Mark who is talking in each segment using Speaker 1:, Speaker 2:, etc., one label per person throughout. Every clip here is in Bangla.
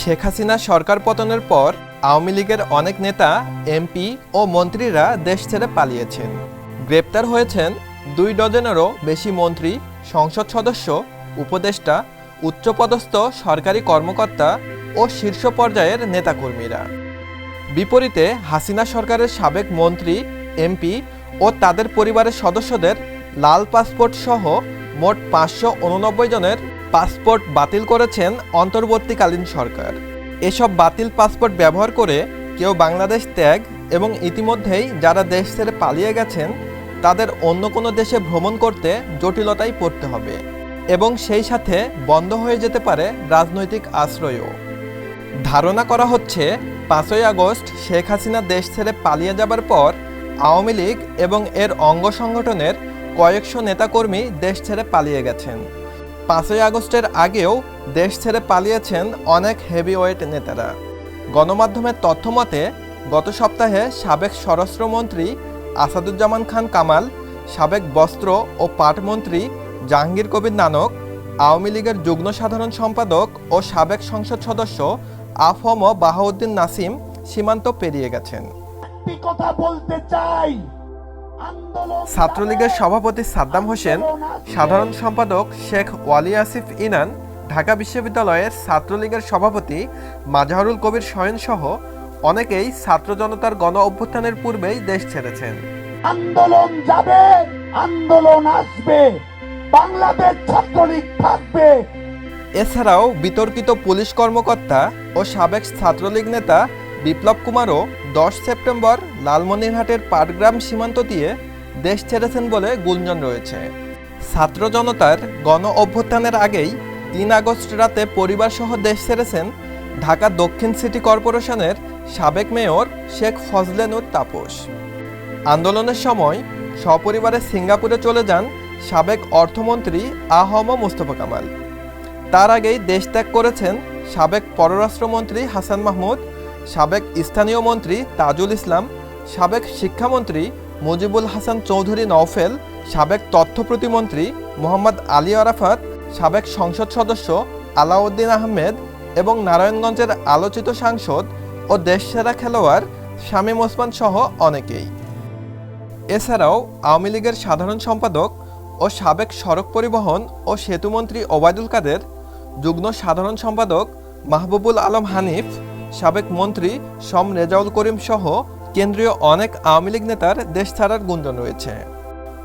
Speaker 1: শেখ হাসিনা সরকার পতনের পর আওয়ামী লীগের অনেক নেতা, এমপি ও মন্ত্রীরা দেশ ছেড়ে পালিয়েছেন। গ্রেপ্তার হয়েছেন দুই ডজনেরও বেশি মন্ত্রী, সংসদ সদস্য, উপদেষ্টা, উচ্চপদস্থ সরকারি কর্মকর্তা ও শীর্ষ পর্যায়ের নেতাকর্মীরা। বিপরীতে হাসিনা সরকারের সাবেক মন্ত্রী, এমপি ও তাদের পরিবারের সদস্যদের লাল পাসপোর্ট সহ মোট পাঁচশো উননব্বই জনের পাসপোর্ট বাতিল করেছেন অন্তর্বর্তীকালীন সরকার। এসব বাতিল পাসপোর্ট ব্যবহার করে কেউ বাংলাদেশ ত্যাগ এবং ইতিমধ্যেই যারা দেশ ছেড়ে পালিয়ে গেছেন, তাদের অন্য কোনো দেশে ভ্রমণ করতে জটিলতায় পড়তে হবে এবং সেই সাথে বন্ধ হয়ে যেতে পারে রাজনৈতিক আশ্রয়ও। ধারণা করা হচ্ছে, পাঁচই আগস্ট শেখ হাসিনা দেশ ছেড়ে পালিয়ে যাবার পর আওয়ামী লীগ এবং এর অঙ্গ সংগঠনের কয়েকশো নেতাকর্মী দেশ ছেড়ে পালিয়ে গেছেন। পাঁচই আগস্টের আগেও দেশ ছেড়ে পালিয়েছেন অনেক হেভিওয়েট নেতারা। গণমাধ্যমের তথ্য মতে গত সপ্তাহে সাবেক স্বরাষ্ট্রমন্ত্রী আসাদুজ্জামান খান কামাল, সাবেক বস্ত্র ও পাটমন্ত্রী জাহাঙ্গীর কবির নানক, আওয়ামী লীগের যুগ্ম সাধারণ সম্পাদক ও সাবেক সংসদ সদস্য আফম বাহাউদ্দিন নাসিম সীমান্ত পেরিয়ে গেছেন।
Speaker 2: কথা বলতে চাই।
Speaker 1: ছাত্রলীগের সভাপতি সাদ্দাম হোসেন সাধারণ সম্পাদক শেখ ওয়ালি আসিফ ইনান ঢাকা বিশ্ববিদ্যালয়ের ছাত্রলীগের সভাপতি মাজাহরুল কবির সহ অনেকেই ছাত্র জনতার গণ অভ্যুত্থানের পূর্বেই দেশ ছেড়েছেন।
Speaker 2: আন্দোলন যাবে আন্দোলন আসবে বাংলাদেশ ছাত্রলীগ থাকবে।
Speaker 1: এছাড়াও বিতর্কিত পুলিশ কর্মকর্তা ও সাবেক ছাত্রলীগ নেতা বিপ্লব কুমারও দশ সেপ্টেম্বর লালমনিরহাটের পাটগ্রাম সীমান্ত দিয়ে দেশ ছেড়েছেন বলে গুঞ্জন রয়েছে। ছাত্র জনতার গণ অভ্যুত্থানের আগেই তিন আগস্ট রাতে পরিবারসহ দেশ ছেড়েছেন ঢাকা দক্ষিণ সিটি কর্পোরেশনের সাবেক মেয়র শেখ ফজলেনুর তাপস। আন্দোলনের সময় সপরিবারে সিঙ্গাপুরে চলে যান সাবেক অর্থমন্ত্রী আহম মুস্তফা কামাল। তার আগেই দেশ ত্যাগ করেছেন সাবেক পররাষ্ট্রমন্ত্রী হাসান মাহমুদ সাবেক স্থানীয় মন্ত্রী তাজুল ইসলাম, সাবেক শিক্ষামন্ত্রী মুজিবুল হাসান চৌধুরী নওফেল, সাবেক তথ্য প্রতিমন্ত্রী মোহাম্মদ আলী আরাফাত, সাবেক সংসদ সদস্য আলাউদ্দিন আহমেদ এবং নারায়ণগঞ্জের আলোচিত সাংসদ ও দেশসেরা খেলোয়াড় শামীম ওসমান সহ অনেকেই। এছাড়াও আওয়ামী লীগের সাধারণ সম্পাদক ও সাবেক সড়ক পরিবহন ও সেতুমন্ত্রী ওবায়দুল কাদের, যুগ্ম সাধারণ সম্পাদক মাহবুবুল আলম হানিফ সাবেক মন্ত্রী সম রেজাউল করিম সহ কেন্দ্রীয় অনেক আওয়ামী লীগ নেতার দেশ ছাড়ার গুঞ্জন রয়েছে।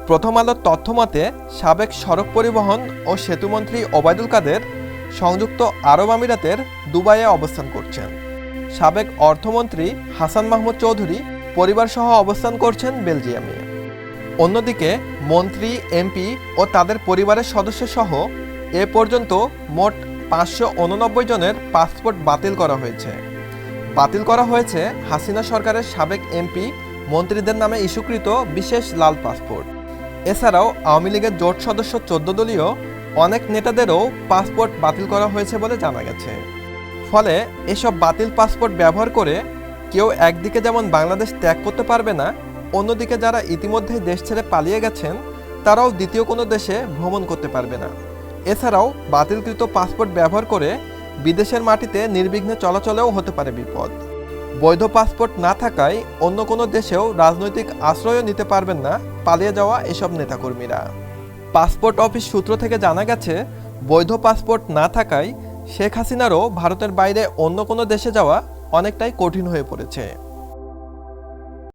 Speaker 1: প্রথম আলোর তথ্য মতে, সাবেক সড়ক পরিবহন ও সেতুমন্ত্রী ওবায়দুল কাদের সংযুক্ত আরব আমিরাতের দুবাইয়ে অবস্থান করছেন। সাবেক অর্থমন্ত্রী হাসান মাহমুদ চৌধুরী পরিবারসহ অবস্থান করছেন বেলজিয়ামে। অন্যদিকে, মন্ত্রী, এমপি ও তাদের পরিবারের সদস্য সহ এ পর্যন্ত মোট পাঁচশো উননব্বই জনের পাসপোর্ট বাতিল করা হয়েছে। বাতিল করা হয়েছে হাসিনা সরকারের সাবেক এমপি মন্ত্রীদের নামে ইস্যুকৃত বিশেষ লাল পাসপোর্ট। এছাড়াও আওয়ামী লীগের জোট সদস্য চোদ্দ দলীয় অনেক নেতাদেরও পাসপোর্ট বাতিল করা হয়েছে বলে জানা গেছে। ফলে এসব বাতিল পাসপোর্ট ব্যবহার করে কেউ একদিকে যেমন বাংলাদেশ ত্যাগ করতে পারবে না, অন্যদিকে যারা ইতিমধ্যে দেশ ছেড়ে পালিয়ে গেছেন, তারাও দ্বিতীয় কোনো দেশে ভ্রমণ করতে পারবে না। এছাড়াও বাতিলকৃত পাসপোর্ট ব্যবহার করে বিদেশের মাটিতে নির্বিঘ্নে চলাচলেও হতে পারে বিপদ। বৈধ পাসপোর্ট না থাকায় অন্য কোনো দেশেও রাজনৈতিক আশ্রয়ও নিতে পারবেন না পালিয়ে যাওয়া এসব নেতাকর্মীরা। পাসপোর্ট অফিস সূত্র থেকে জানা গেছে, বৈধ পাসপোর্ট না থাকায় শেখ হাসিনারও ভারতের বাইরে অন্য কোনো দেশে যাওয়া অনেকটাই কঠিন হয়ে পড়েছে।